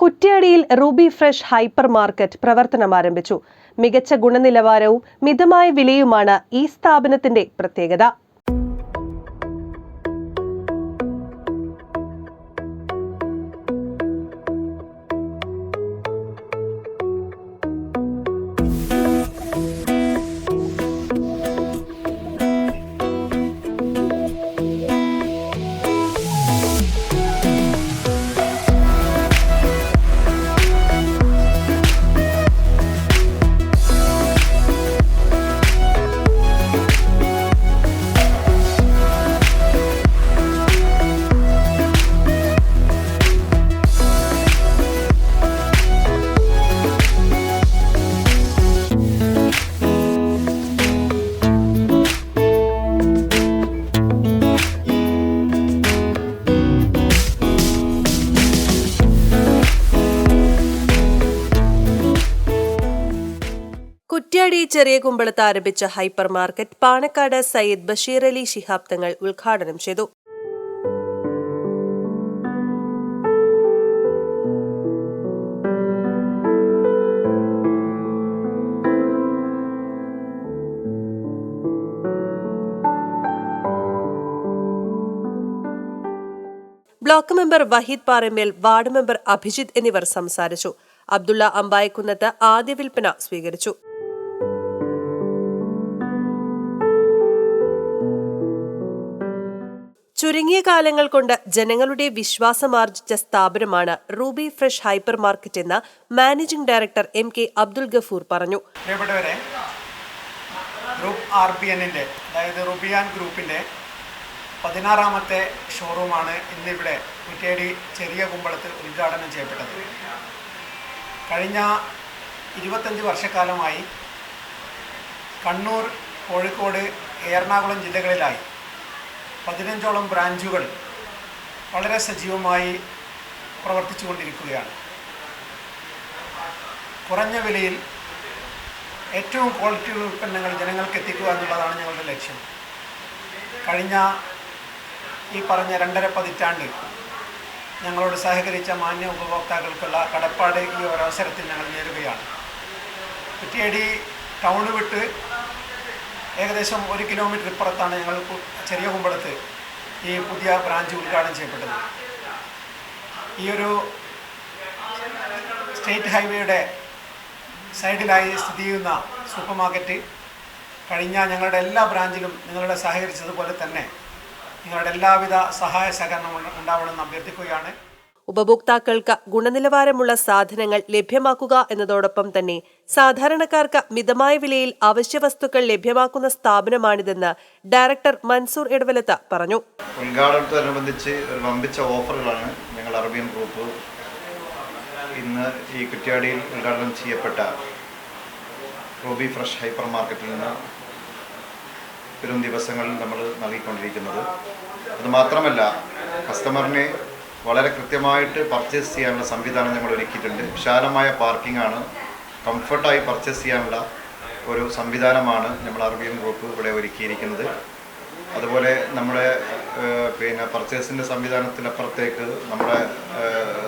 കുറ്റ്യാടിയിൽ Ruby fresh hyper market പ്രവർത്തനം ആരംഭിച്ചു. മികച്ച ഗുണനിലവാരവും മിതമായ വിലയുമാണ് ഈ സ്ഥാപനത്തിന്റെ പ്രത്യേകത. കുറ്റ്യാടി ചെറിയ കുമ്പളത്ത് ആരംഭിച്ച ഹൈപ്പർ മാർക്കറ്റ് പാണക്കാട് സയ്യിദ് ബഷീർ അലി ശിഹാബ് തങ്ങൾ ഉദ്ഘാടനം ചെയ്തു. ബ്ലോക്ക് മെമ്പർ വഹീദ് പാറമേൽ വാർഡ് മെമ്പർ അഭിജിത്ത് എന്നിവർ സംസാരിച്ചു. അബ്ദുള്ള അമ്പായക്കുന്നത്ത് ആദ്യ വിൽപ്പന സ്വീകരിച്ചു. ചുരുങ്ങിയ കാലങ്ങൾ കൊണ്ട് ജനങ്ങളുടെ വിശ്വാസമാർജിച്ച സ്ഥാപനമാണ് റൂബി ഫ്രഷ് ഹൈപ്പർ മാർക്കറ്റ് എന്ന് managing director M K Abdul Gafoor പറഞ്ഞു. ഗ്രൂപ്പ് പതിനാറാമത്തെ ഷോറൂമാണ് ഇന്നിവിടെ കുറ്റേടി ചെറിയ കുമ്പളത്തിൽ ഉദ്ഘാടനം ചെയ്യപ്പെട്ടത്. കഴിഞ്ഞ ഇരുപത്തഞ്ച് വർഷക്കാലമായി കണ്ണൂർ കോഴിക്കോട് എറണാകുളം ജില്ലകളിലായി പതിനഞ്ചോളം ബ്രാഞ്ചുകൾ വളരെ സജീവമായി പ്രവർത്തിച്ചു കൊണ്ടിരിക്കുകയാണ് കുറഞ്ഞ വിലയിൽ ഏറ്റവും ക്വാളിറ്റിയുള്ള ഉൽപ്പന്നങ്ങൾ ജനങ്ങൾക്ക് എത്തിക്കുക എന്നുള്ളതാണ് ഞങ്ങളുടെ ലക്ഷ്യം. കഴിഞ്ഞ ഈ പറഞ്ഞ രണ്ടര പതിറ്റാണ്ടിൽ ഞങ്ങളോട് സഹകരിച്ച മാന്യ ഉപഭോക്താക്കൾക്കുള്ള കടപ്പാട് ഈ ഒരവസരത്തിൽ ഞങ്ങൾ നേരുകയാണ്. കുറ്റിയടി ടൗണ് വിട്ട് ഏകദേശം ഒരു കിലോമീറ്റർ ഇപ്പുറത്താണ് ഞങ്ങൾ ചെറിയ കുമ്പളത്ത് ഈ പുതിയ ബ്രാഞ്ച് ഉദ്ഘാടനം ചെയ്യപ്പെട്ടത്. ഈ ഒരു സ്റ്റേറ്റ് ഹൈവേയുടെ സൈഡിലായി സ്ഥിതി ചെയ്യുന്ന സൂപ്പർ മാർക്കറ്റ് കഴിഞ്ഞ ഞങ്ങളുടെ എല്ലാ ബ്രാഞ്ചിലും നിങ്ങളുടെ സഹകരിച്ചതുപോലെ തന്നെ നിങ്ങളുടെ എല്ലാവിധ സഹായ സഹകരണം ഉണ്ടാവണമെന്ന് അഭ്യർത്ഥിക്കുകയാണ്. ഉപഭോക്താക്കൾക്ക് ഗുണനിലവാരമുള്ള സാധനങ്ങൾ ലഭ്യമാക്കുക എന്നതോടൊപ്പം തന്നെ സാധാരണക്കാർക്ക് മിതമായ വിലയിൽ അവശ്യ വസ്തുക്കൾ ലഭ്യമാക്കുന്ന സ്ഥാപനമാണിതെന്ന് ഡയറക്ടർ മൻസൂർ എടവലത്ത പറഞ്ഞു. ഉദ്ഘാടനത്തോടനുബന്ധിച്ച് ഒരു വമ്പിച്ച ഓഫറുകളാണ് ഞങ്ങൾ അറബിയൻ ഗ്രൂപ്പ് ഇന്ന് ഈ കുറ്റ്യാടിയിൽ ഉദ്ഘാടനം ചെയ്യപ്പെട്ട റൂബി ഫ്രഷ് ഹൈപ്പർ മാർക്കറ്റിൽ നിന്ന് വരും ദിവസങ്ങളിൽ നമ്മൾ നൽകിക്കൊണ്ടിരിക്കുന്നത്. അതുമാത്രമല്ല കസ്റ്റമറിനെ വളരെ കൃത്യമായിട്ട് പർച്ചേസ് ചെയ്യാനുള്ള സംവിധാനം ഞങ്ങൾ ഒരുക്കിയിട്ടുണ്ട്. വിശാലമായ പാർക്കിംഗ് ആണ്. കംഫർട്ടായി പർച്ചേസ് ചെയ്യാനുള്ള ഒരു സംവിധാനമാണ് നമ്മൾ അറബിയൻ ഗ്രൂപ്പ് ഇവിടെ ഒരുക്കിയിരിക്കുന്നത്. അതുപോലെ നമ്മുടെ പിന്നെ പർച്ചേസിന്റെ സംവിധാനത്തിനപ്പുറത്തേക്ക് നമ്മുടെ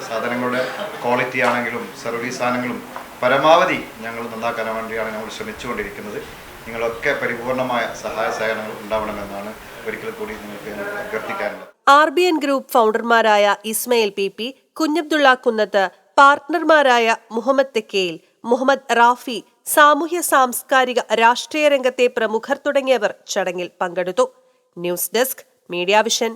സാധനങ്ങളുടെ ക്വാളിറ്റി ആണെങ്കിലും സർവീസ് ആണെങ്കിലും പരമാവധി ഞങ്ങൾ നന്നാക്കാൻ വേണ്ടിയാണ് ഞങ്ങൾ ശ്രമിച്ചുകൊണ്ടിരിക്കുന്നത്. നിങ്ങളൊക്കെ പരിപൂർണമായ സഹായ സഹകരണങ്ങൾ ഉണ്ടാവണമെന്നാണ് ഒരിക്കൽ കൂടി നിങ്ങൾക്ക് അഭ്യർത്ഥിക്കാനുള്ളത്. ആർ ബി എൻ ഗ്രൂപ്പ് ഫൗണ്ടർമാരായ ഇസ്മയിൽ പി പി കുഞ്ഞബ്ദുള്ള കുന്നത്ത് പാർട്ട്ണർമാരായ മുഹമ്മദ് തെക്കേൽ മുഹമ്മദ് റാഫി സാമൂഹ്യ സാംസ്കാരിക രാഷ്ട്രീയ രംഗത്തെ പ്രമുഖർ തുടങ്ങിയവർ ചടങ്ങിൽ പങ്കെടുത്തു. News desk media vision.